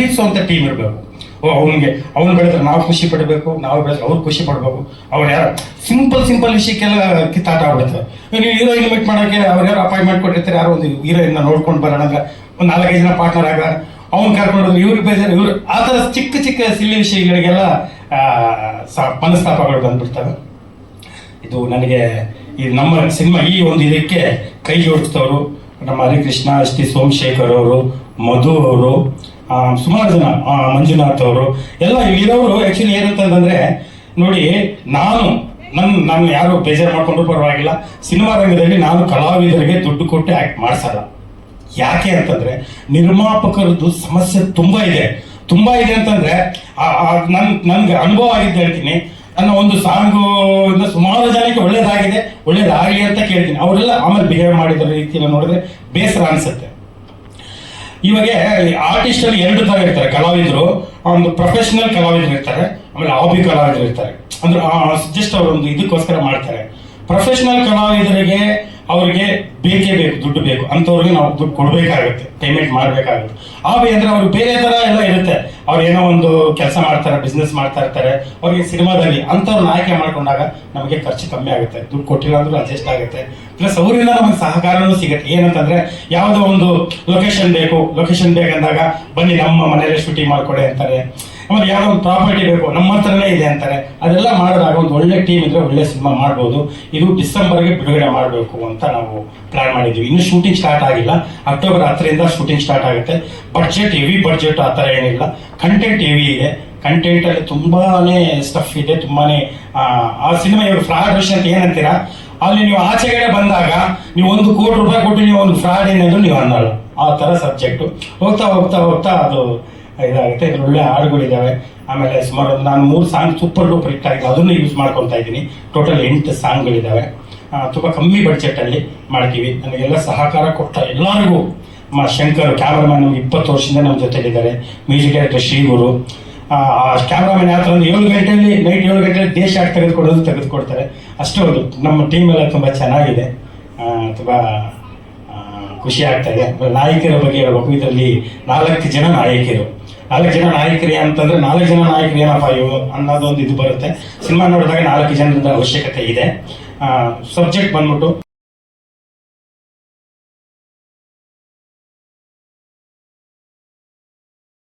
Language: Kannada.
ಪ್ರೀತಿಸುವಂತ ಟೀಮ್ ಇರಬೇಕು. ಓ, ಅವನಿಗೆ, ಅವ್ನು ಬೆಳೆದ್ರೆ ನಾವು ಖುಷಿ ಪಡಬೇಕು, ನಾವು ಬೆಳೆದ್ರೆ ಅವ್ರು ಖುಷಿ ಪಡಬೇಕು. ಅವ್ರು ಯಾರು ಸಿಂಪಲ್ ಸಿಂಪಲ್ ವಿಷಯಕ್ಕೆಲ್ಲ ಕಿತ್ತಾಟ ಆಗ್ಬಿಡುತ್ತೆ ನೀವು ಹೀರೋಯಿನ್ ಮೀಟ್ ಮಾಡೋಕ್ಕೆ ಅವ್ರು ಯಾರು ಅಪಾಯಿಂಟ್ಮೆಂಟ್ ಕೊಟ್ಟಿರ್ತಾರೆ, ಯಾರೋ ಒಂದು ಹೀರೋಯಿನ್ ನೋಡ್ಕೊಂಡು ಬರೋಣ ಒಂದು ನಾಲ್ಕೈದು ಜನ ಪಾರ್ಟ್ನರ್ ಆಗ ಅವ್ನು ಕರ್ಕೊಂಡು ಇವ್ರಿಗೆ ಬೇಜಾರು, ಇವ್ರು ಆ ಥರ ಚಿಕ್ಕ ಚಿಕ್ಕ ಸಿಲ್ಲಿ ವಿಷಯಗಳಿಗೆಲ್ಲ ಮನಸ್ತಾಪಗಳು ಬಂದ್ಬಿಡ್ತವೆ. ಇದು ನನಗೆ ಈ ನಮ್ಮ ಸಿನಿಮಾ ಈ ಒಂದು ಇದಕ್ಕೆ ಕೈ ಜೋಡಿಸಿದವರು ನಮ್ಮ ಹರಿಕೃಷ್ಣ, ಎಸ್ ಟಿ ಸೋಮಶೇಖರ್ ಅವರು, ಮಧು ಅವರು ಸುಮಾರು ಜನ ಮಂಜುನಾಥ್ ಅವರು, ಎಲ್ಲ ಇರೋರು ಆ್ಯಕ್ಚುಲಿ ಏನಂತಂದ್ರೆ, ನೋಡಿ, ನಾನು ನನ್ನ ನಾನು ಯಾರು ಬೇಜಾರು ಮಾಡ್ಕೊಂಡ್ರು ಪರವಾಗಿಲ್ಲ. ಸಿನಿಮಾ ರಂಗದಲ್ಲಿ ನಾನು ಕಲಾವಿದರಿಗೆ ದುಡ್ಡು ಕೊಟ್ಟು ಆ್ಯಕ್ಟ್ ಮಾಡಿಸಲ್ಲ. ಯಾಕೆ ಅಂತಂದ್ರೆ, ನಿರ್ಮಾಪಕರದ್ದು ಸಮಸ್ಯೆ ತುಂಬಾ ಇದೆ. ತುಂಬಾ ಇದೆ ಅಂತಂದ್ರೆ, ಆ- ನನಗೆ ನನ್, ನನ್ಗೆ ಅನುಭವ ಆಗಿದ್ದು ಹೇಳ್ತೀನಿ. ನನ್ನ ಒಂದು ಸಾಂಗು ಇಂದ ಸುಮಾರು ಜನಕ್ಕೆ ಒಳ್ಳೇದಾಗಿದೆ. ಒಳ್ಳೇದಾಗಲಿ ಅಂತ ಕೇಳ್ತೀನಿ. ಅವರೆಲ್ಲ ಆಮೇಲೆ ಬಿಹೇವ್ ಮಾಡಿದ ರೀತಿನ ನೋಡಿದ್ರೆ ಬೇಸರ ಅನ್ಸುತ್ತೆ. ಇವಾಗ ಆರ್ಟಿಸ್ಟ್ ಅಲ್ಲಿ ಎರಡು ತರ ಇರ್ತಾರೆ, ಕಲಾವಿದರು ಒಂದು ಪ್ರೊಫೆಷನಲ್ ಕಲಾವಿದರು ಇರ್ತಾರೆ, ಆಮೇಲೆ ಹಾಬಿ ಕಲಾವಿದರು ಇರ್ತಾರೆ. ಅಂದ್ರೆ ಜಸ್ಟ್ ಅವರು ಒಂದು ಇದಕ್ಕೋಸ್ಕರ ಮಾಡ್ತಾರೆ. ಪ್ರೊಫೆಷನಲ್ ಕಲಾವಿದರಿಗೆ ಅವ್ರಿಗೆ ಬೇಕೇ ಬೇಕು, ದುಡ್ಡು ಬೇಕು. ಅಂಥವ್ರಿಗೆ ನಾವು ದುಡ್ಡು ಕೊಡಬೇಕಾಗುತ್ತೆ ಪೇಮೆಂಟ್ ಮಾಡಬೇಕಾಗುತ್ತೆ. ಅವ್ರು ಅಂದರೆ ಅವ್ರಿಗೆ ಬೇರೆ ತರ ಎಲ್ಲ ಇರುತ್ತೆ. ಅವ್ರು ಏನೋ ಒಂದು ಕೆಲಸ ಮಾಡ್ತಾರೆ ಬಿಸ್ನೆಸ್ ಮಾಡ್ತಾ ಇರ್ತಾರೆ. ಅವ್ರಿಗೆ ಸಿನಿಮಾದಲ್ಲಿ ಅಂಥವ್ರನ್ನ ಆಯ್ಕೆ ಮಾಡ್ಕೊಂಡಾಗ ನಮಗೆ ಖರ್ಚು ಕಮ್ಮಿ ಆಗುತ್ತೆ. ದುಡ್ಡು ಕೊಟ್ಟಿಲ್ಲ ಅಂದ್ರೂ ಅಡ್ಜಸ್ಟ್ ಆಗುತ್ತೆ. ಪ್ಲಸ್ ಅವರಿಂದ ನಮಗೆ ಸಹಕಾರನೂ ಸಿಗುತ್ತೆ. ಏನಂತಂದ್ರೆ ಯಾವುದೋ ಒಂದು ಲೊಕೇಶನ್ ಬೇಕು. ಲೊಕೇಶನ್ ಬೇಕಂದಾಗ ಬನ್ನಿ ನಮ್ಮ ಮನೆಯಲ್ಲೇ ಶೂಟಿಂಗ್ ಮಾಡ್ಕೊಡಿ ಅಂತಾರೆ. ಆಮೇಲೆ ಯಾರೋ ಒಂದು ಪ್ರಾಪರ್ಟಿ ಬೇಕು ನಮ್ಮ ಹತ್ರನೇ ಇದೆ ಅಂತಾರೆ. ಅದೆಲ್ಲ ಮಾಡಿದಾಗ ಒಂದು ಒಳ್ಳೆ ಟೀಮ್ ಇದ್ರೆ ಒಳ್ಳೆ ಸಿನಿಮಾ ಮಾಡ್ಬೋದು. ಇದು ಡಿಸೆಂಬರ್ಗೆ ಬಿಡುಗಡೆ ಮಾಡಬೇಕು ಅಂತ ನಾವು ಪ್ಲಾನ್ ಮಾಡಿದ್ವಿ. ಇನ್ನು ಶೂಟಿಂಗ್ ಸ್ಟಾರ್ಟ್ ಆಗಿಲ್ಲ. ಅಕ್ಟೋಬರ್ ಹತ್ತರಿಂದ ಶೂಟಿಂಗ್ ಸ್ಟಾರ್ಟ್ ಆಗುತ್ತೆ. ಬಡ್ಜೆಟ್ ಹೆವಿ ಬಡ್ಜೆಟ್ ಆ ಥರ ಏನಿಲ್ಲ. ಕಂಟೆಂಟ್ ಹೆವಿ ಇದೆ. ಕಂಟೆಂಟ್ ಅಲ್ಲಿ ತುಂಬಾನೇ ಸ್ಟಫ್ ಇದೆ. ತುಂಬಾನೇ ಆ, ಆ ಸಿನಿಮಾ ಇವರು ಫ್ರಾಡ್ ವಿಷಯ ಅಂತ ಏನಂತೀರಾ? ಅಲ್ಲಿ ನೀವು ಆಚೆಗಡೆ ಬಂದಾಗ ನೀವು ಒಂದು ಕೋಟಿ ರೂಪಾಯಿ ಕೊಟ್ಟು ನೀವು ಒಂದು ಫ್ರಾಡ್ ಏನಾದ್ರು ನೀವು ಅನ್ನೋಲ್ಲ. ಆ ಥರ ಸಬ್ಜೆಕ್ಟು ಹೋಗ್ತಾ ಹೋಗ್ತಾ ಹೋಗ್ತಾ ಅದು ಇದಾಗುತ್ತೆ ಇದ್ರ ಒಳ್ಳೆ ಹಾಡುಗಳಿದ್ದಾವೆ ಆಮೇಲೆ ಸುಮಾರು ನಾನು ಮೂರು ಸಾಂಗ್ ಸೂಪರ್ ಡೂಪರ್ ಹಿಟ್ ಆಗಿದೆ ಅದನ್ನು ಯೂಸ್ ಮಾಡ್ಕೊತಾ ಇದ್ದೀನಿ. ಟೋಟಲ್ ಎಂಟು ಸಾಂಗ್ಗಳಿದ್ದಾವೆ ತುಂಬ ಕಮ್ಮಿ ಬಡ್ಜೆಟಲ್ಲಿ ಮಾಡ್ತೀವಿ. ನನಗೆಲ್ಲ ಸಹಕಾರ ಕೊಟ್ಟ ಎಲ್ಲರಿಗೂ. ಮಾ, ಶಂಕರ್ ಕ್ಯಾಮ್ರಾಮನ್ ನಮ್ಗೆ ಇಪ್ಪತ್ತು ವರ್ಷದಿಂದ ನಮ್ಮ ಜೊತೆಲಿದ್ದಾರೆ. ಮ್ಯೂಸಿಕ್ ಡೈರೆಕ್ಟರ್ ಶ್ರೀಗುರು. ಆ ಕ್ಯಾಮ್ರಾಮನ್ ಯಾವ ಥರ ಒಂದು ಏಳು ಗಂಟೆಯಲ್ಲಿ ನೈಟ್ ಏಳು ಗಂಟೆಯಲ್ಲಿ ದೇಶ ಆಗಿ ತೆಗೆದುಕೊಡೋದು ತೆಗೆದುಕೊಡ್ತಾರೆ. ಅಷ್ಟೇ ನಮ್ಮ ಟೀಮ್ ಎಲ್ಲ ತುಂಬ ಚೆನ್ನಾಗಿದೆ. ತುಂಬ ಖುಷಿ ಆಗ್ತಾ ಇದೆ. ನಾಯಕಿಯರ ಬಗ್ಗೆ ಹೇಳಬೇಕು. ಇದರಲ್ಲಿ ನಾಲ್ಕು ಜನ ನಾಯಕಿರು ನಾಲ್ಕು ಜನ ನಾಯಕರಿ ಅಂತಂದ್ರೆ ನಾಲ್ಕು ಜನ ನಾಯಕರು ಏನಪ್ಪ ಇವು ಅನ್ನೋದೊಂದು ಇದು ಬರುತ್ತೆ. ಸಿನಿಮಾ ನೋಡಿದಾಗ ನಾಲ್ಕು ಜನರಿಂದ ಅವಶ್ಯಕತೆ ಇದೆ. ಸಬ್ಜೆಕ್ಟ್ ಬಂದ್ಬಿಟ್ಟು